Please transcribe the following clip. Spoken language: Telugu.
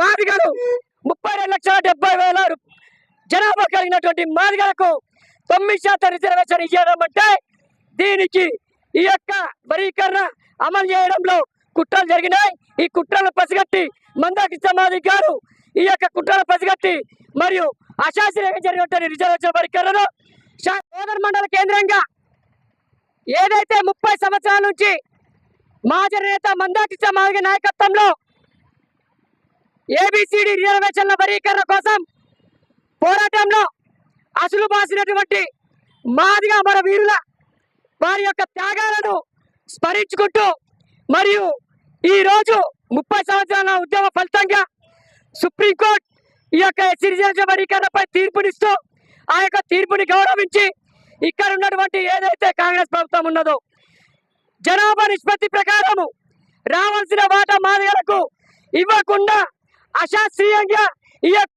మాదిగలు ముప్పై రెండు లక్షల డెబ్బై వేల జనాభా కలిగినటువంటి మాదిగలకు తొమ్మిది శాతం రిజర్వేషన్ ఇవ్వడం అంటే దీనికి ఈ యొక్క వరీకరణ అమలు చేయడంలో కుట్రలు జరిగినాయి. ఈ కుట్రలను పసిగట్టి మందాకి సమాధి గారు ఈ యొక్క కుట్రలు పసిగట్టి మరియు అశాస్త్రీయంగా జరిగినటువంటి రిజర్వేషన్ వరీకరణను సోదర్ మండల కేంద్రంగా ఏదైతే ముప్పై సంవత్సరాల నుంచి మాజీ నేత మందాకి సమాధి నాయకత్వంలో ఏబిసిడి రిజర్వేషన్ల వరీకరణ కోసం పోరాటంలో అసలు బాసినటువంటి మాదిగా మన వీరుల వారి యొక్క త్యాగాలను స్మరించుకుంటూ మరియు ఈ రోజు ముప్పై సంవత్సరాల ఉద్యమ ఫలితంగా సుప్రీంకోర్టు ఈ యొక్క ఎస్సీ రిజర్వేషన్ తీర్పునిస్తూ ఆ యొక్క తీర్పుని గౌరవించి ఇక్కడ ఉన్నటువంటి ఏదైతే కాంగ్రెస్ ప్రభుత్వం ఉన్నదో జనాభా నిష్పత్తి ప్రకారము రావాల్సిన వాటా మాదిగలకు ఇవ్వకుండా అశాస్త్రీయంగా ఈ యొక్క